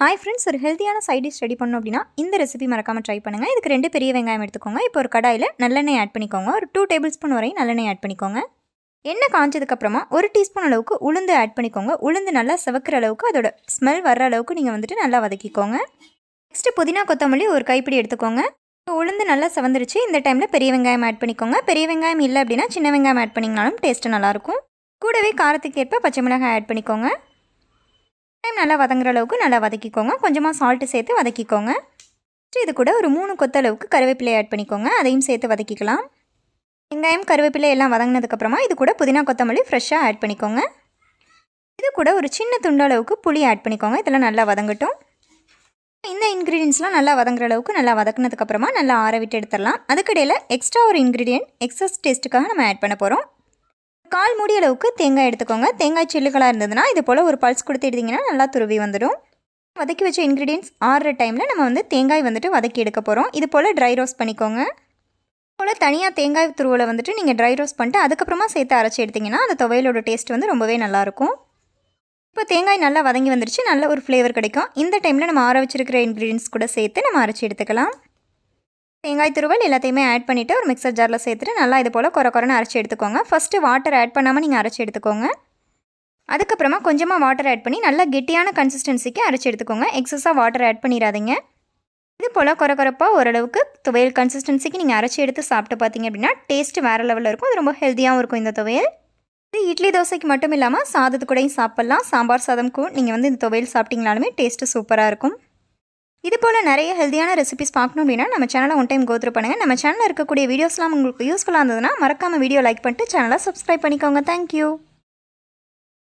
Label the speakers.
Speaker 1: Hi friends ஒரு ஹெல்த்தியான side dish ready பண்ணோம் அப்படின்னா இந்த ரெசிபி மறக்காமல் ட்ரை பண்ணுங்கள் இதுக்கு ரெண்டு பெரிய வெங்காயம் எடுத்துக்கோங்க. இப்போ ஒரு கடாயில் நல்லெண்ணெய் ஆட் பண்ணிக்கோங்க. ஒரு டூ டேபிள் ஸ்பூன் வரையும் நல்லெண்ணெய் ஆட் பண்ணிக்கோங்க. எண்ணெய் காஞ்சதுக்கப்புறமா ஒரு டீஸ்பூன் அளவுக்கு உளுந்து ஆட் பண்ணிக்கோங்க. உளுந்து நல்லா சிவக்கிற அளவுக்கு அதோட ஸ்மெல் வர்ற அளவுக்கு நீங்கள் வந்துட்டு நல்லா வதக்கிக்கோங்க. நெக்ஸ்ட்டு புதினா கொத்தமல்லி ஒரு கைப்பிடி எடுத்துக்கோங்க. இப்போ உளுந்து நல்லா செவந்துருச்சு. இந்த டைமில் பெரிய வெங்காயம் ஆட் பண்ணிக்கோங்க. பெரிய வெங்காயம் இல்லை அப்படின்னா சின்ன வெங்காயம் ஆட் பண்ணிங்கனாலும் டேஸ்ட்டு நல்லாயிருக்கும் கூடவே காரத்துக்கு ஏற்ப பச்சை மிளகாய் ஆட் பண்ணிக்கோங்க. டைம் நல்லா வதங்குற அளவுக்கு நல்லா வதக்கிக்கோங்க. கொஞ்சமாக சால்ட்டு சேர்த்து வதக்கிக்கோங்க. இது கூட ஒரு மூணு கொத்த அளவுக்கு கருவேப்பிலை ஆட் பண்ணிக்கோங்க. அதையும் சேர்த்து வதக்கிக்கலாம். வெங்காயம் கருவேப்பிலை எல்லாம் வதங்கினதுக்கப்புறமா இது கூட புதினா கொத்தமல்லி ஃப்ரெஷ்ஷாக ஆட் பண்ணிக்கோங்க. இது கூட ஒரு சின்ன துண்டளவுக்கு புளி ஆட் பண்ணிக்கோங்க. இதெல்லாம் நல்லா வதங்கட்டும். இந்த இன்க்ரீடியன்ஸ்லாம் நல்லா வதங்குற அளவுக்கு நல்லா வதக்குனதுக்கப்புறமா நல்லா ஆற விட்டு எடுத்துடலாம். அதுக்கிடையில் எக்ஸ்ட்ரா ஒரு இன்க்ரீடியன்ட் எக்ஸஸ் டேஸ்ட்டுக்காக நம்ம ஆட் பண்ண போகிறோம் கால் மூடி அளவுக்கு தேங்காய் எடுத்துக்கோங்க. தேங்காய் சில்லுகளாக இருந்ததுன்னா இது போல் ஒரு பல்ஸ் கொடுத்து எடுத்திங்கன்னா நல்லா துருவி வந்துடும். வதக்கி வச்ச இன்க்ரீடியன்ஸ் ஆறுற டைமில் நம்ம வந்து தேங்காய் வந்துட்டு வதக்கி எடுக்க போகிறோம் இது போல் ட்ரை ரோஸ்ட் பண்ணிக்கோங்க. போல் தனியாக தேங்காய் துருவலை வந்துட்டு நீங்கள் ட்ரை ரோஸ்ட் பண்ணிட்டு அதுக்கப்புறமா சேர்த்து அரைச்சி எடுத்திங்கன்னா அந்த துவையலோட டேஸ்ட் வந்து ரொம்பவே நல்லாயிருக்கும் இப்போ தேங்காய் நல்லா வதங்கி வந்துருச்சு. நல்ல ஒரு ஃப்ளேவர் கிடைக்கும். இந்த டைமில் நம்ம ஆற வச்சிருக்கிற இன்க்ரீடியன்ஸ் கூட சேர்த்து நம்ம அரைச்சி எடுத்துக்கலாம். தேங்காய் துருவல் எல்லாத்தையுமே ஆட் பண்ணிவிட்டு ஒரு மிக்சர் ஜாரில் சேர்த்துட்டு நல்லா இது போல் குறை குறைன்னு அரைச்சி எடுத்துக்கோங்க. ஃபஸ்ட்டு வாட்டர் ஆட் பண்ணாமல் நீங்கள் அரைச்சி எடுத்துக்கோங்க. அதுக்கப்புறமா கொஞ்சமாக வாட்டர் ஆட் பண்ணி நல்லா கெட்டியான கன்சிஸ்டன்சிக்கு அரைச்சி எடுத்துக்கோங்க. எக்ஸஸாக வாட்டர் ஆட் பண்ணிடாதீங்க. இது போல் குறை குறைப்பாக ஓரளவுக்கு துவையல் கன்சிஸ்டன்சிக்கு நீங்கள் அரைச்சி எடுத்து சாப்பிட்டு பார்த்தீங்க அப்படின்னா டேஸ்ட் வேறு லெவலில் இருக்கும். அது ரொம்ப ஹெல்த்தியாகவும் இருக்கும் இந்த துவையல். இது இட்லி தோசைக்கு மட்டும் இல்லாமல் சாதத்து கூடயும் சாப்பிட்லாம். சாம்பார் சாதம் கூட நீங்கள் வந்து இந்த துவையல் சாப்பிட்டீங்கனாலுமே டேஸ்ட்டு சூப்பராக இருக்கும். இது போல் நிறைய ஹெல்த்தியான ரெசிபிஸ் பார்க்கணும் அப்படின்னா நம்ம சேனலை ஒன் டைம் கோத்ரூ பண்ணுங்கள் நம்ம சேனலில் இருக்கக்கூடிய வீடியோஸ்லாம் உங்களுக்கு யூஸ்ஃபுல்லாக இருந்ததுன்னா மறக்காமல் வீடியோ லைக் பண்ணிட்டு சேனலை சப்ஸ்கிரைப் பண்ணிக்கோங்க. தேங்க்யூ